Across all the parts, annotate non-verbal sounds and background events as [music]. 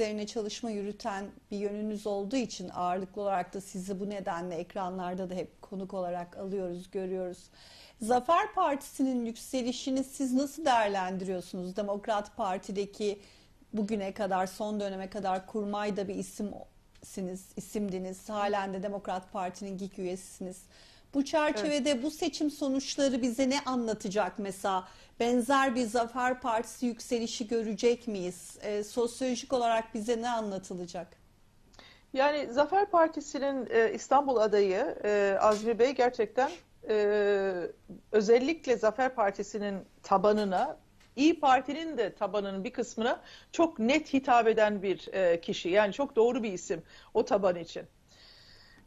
üzerine çalışma yürüten bir yönünüz olduğu için ağırlıklı olarak da sizi bu nedenle ekranlarda da hep konuk olarak alıyoruz, görüyoruz. Zafer Partisi'nin yükselişini siz nasıl değerlendiriyorsunuz? Demokrat Parti'deki bugüne kadar, son döneme kadar kurmayda bir isimsiniz, isimdiniz. Halen de Demokrat Parti'nin GİK üyesisiniz. Bu çerçevede bu seçim sonuçları bize ne anlatacak mesela? Benzer bir Zafer Partisi yükselişi görecek miyiz? E, sosyolojik olarak bize ne anlatılacak? Yani Zafer Partisi'nin e, İstanbul adayı e, Azmi Bey gerçekten e, özellikle Zafer Partisi'nin tabanına, İyi Parti'nin de tabanının bir kısmına çok net hitap eden bir e, kişi. Yani çok doğru bir isim o taban için.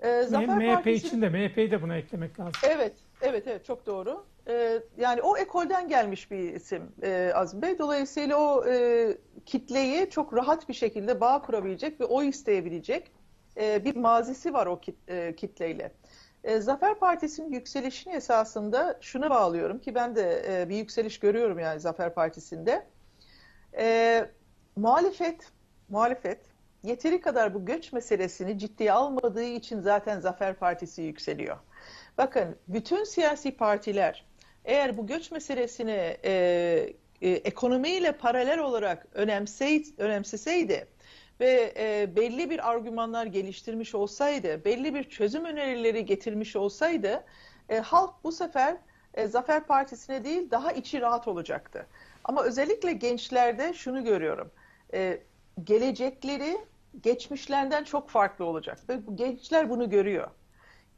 E, MHP için de MHP'yi de buna eklemek lazım. Evet, evet, evet çok doğru. Ee, yani o ekolden gelmiş bir isim e, Azmi Bey. Dolayısıyla o e, kitleyi çok rahat bir şekilde bağ kurabilecek ve oy isteyebilecek e, bir mazisi var o kit, e, kitleyle. E, Zafer Partisi'nin yükselişini esasında şuna bağlıyorum ki ben de e, bir yükseliş görüyorum yani Zafer Partisi'nde. E, muhalefet, muhalefet yeteri kadar bu göç meselesini ciddiye almadığı için zaten Zafer Partisi yükseliyor. Bakın bütün siyasi partiler eğer bu göç meselesini e, e, ekonomiyle paralel olarak önemsey, önemseseydi ve e, belli bir argümanlar geliştirmiş olsaydı, belli bir çözüm önerileri getirmiş olsaydı, e, halk bu sefer e, Zafer Partisi'ne değil daha içi rahat olacaktı. Ama özellikle gençlerde şunu görüyorum, e, gelecekleri geçmişlerinden çok farklı olacak ve gençler bunu görüyor.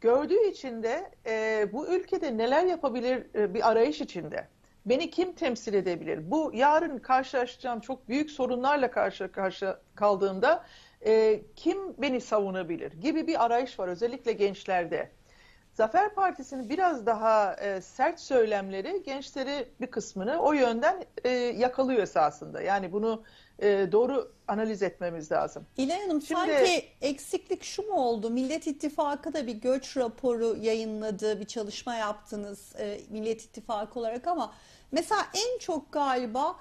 Gördüğü için de e, bu ülkede neler yapabilir e, bir arayış içinde. Beni kim temsil edebilir? Bu yarın karşılaşacağım çok büyük sorunlarla karşı karşı kaldığımda e, kim beni savunabilir gibi bir arayış var özellikle gençlerde. Zafer Partisi'nin biraz daha e, sert söylemleri gençleri bir kısmını o yönden e, yakalıyor esasında. Yani bunu e, doğru analiz etmemiz lazım. İlay Hanım Şimdi- sanki eksiklik şu mu oldu? Millet İttifakı da bir göç raporu yayınladı, bir çalışma yaptınız e, Millet İttifakı olarak ama mesela en çok galiba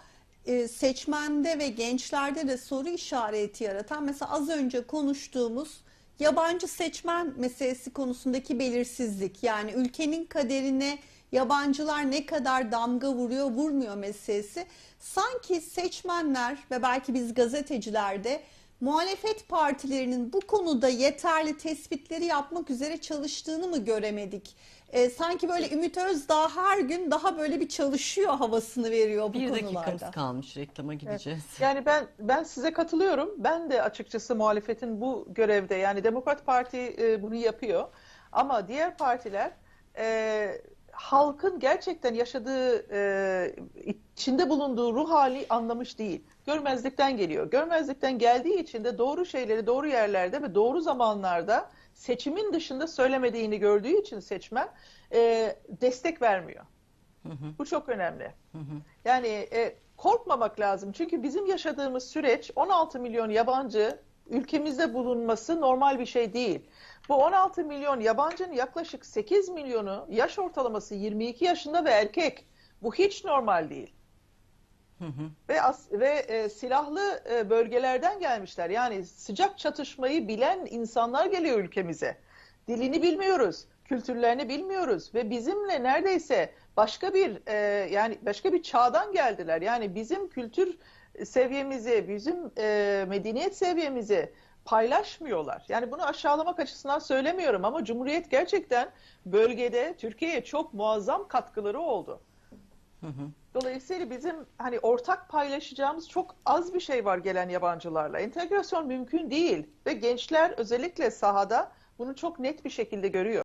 e, seçmende ve gençlerde de soru işareti yaratan mesela az önce konuştuğumuz yabancı seçmen meselesi konusundaki belirsizlik. Yani ülkenin kaderine yabancılar ne kadar damga vuruyor vurmuyor meselesi. Sanki seçmenler ve belki biz gazeteciler de muhalefet partilerinin bu konuda yeterli tespitleri yapmak üzere çalıştığını mı göremedik? Ee, sanki böyle Ümit Özdağ her gün daha böyle bir çalışıyor havasını veriyor bu Bir konularda. dakikamız kalmış reklama gideceğiz. [laughs] Yani ben ben size katılıyorum. Ben de açıkçası muhalefetin bu görevde yani Demokrat Parti e, bunu yapıyor. Ama diğer partiler e, halkın gerçekten yaşadığı e, içinde bulunduğu ruh hali anlamış değil. Görmezlikten geliyor. Görmezlikten geldiği için de doğru şeyleri doğru yerlerde ve doğru zamanlarda seçimin dışında söylemediğini gördüğü için seçmen e, destek vermiyor. Bu çok önemli. Yani e, korkmamak lazım. Çünkü bizim yaşadığımız süreç 16 milyon yabancı ülkemizde bulunması normal bir şey değil. Bu 16 milyon yabancının yaklaşık 8 milyonu yaş ortalaması 22 yaşında ve erkek. Bu hiç normal değil. Ve as- ve e, silahlı e, bölgelerden gelmişler. Yani sıcak çatışmayı bilen insanlar geliyor ülkemize. Dilini bilmiyoruz, kültürlerini bilmiyoruz ve bizimle neredeyse başka bir e, yani başka bir çağdan geldiler. Yani bizim kültür seviyemizi, bizim e, medeniyet seviyemizi paylaşmıyorlar. Yani bunu aşağılamak açısından söylemiyorum ama Cumhuriyet gerçekten bölgede Türkiye'ye çok muazzam katkıları oldu. Dolayısıyla bizim hani ortak paylaşacağımız çok az bir şey var gelen yabancılarla. Entegrasyon mümkün değil ve gençler özellikle sahada bunu çok net bir şekilde görüyor.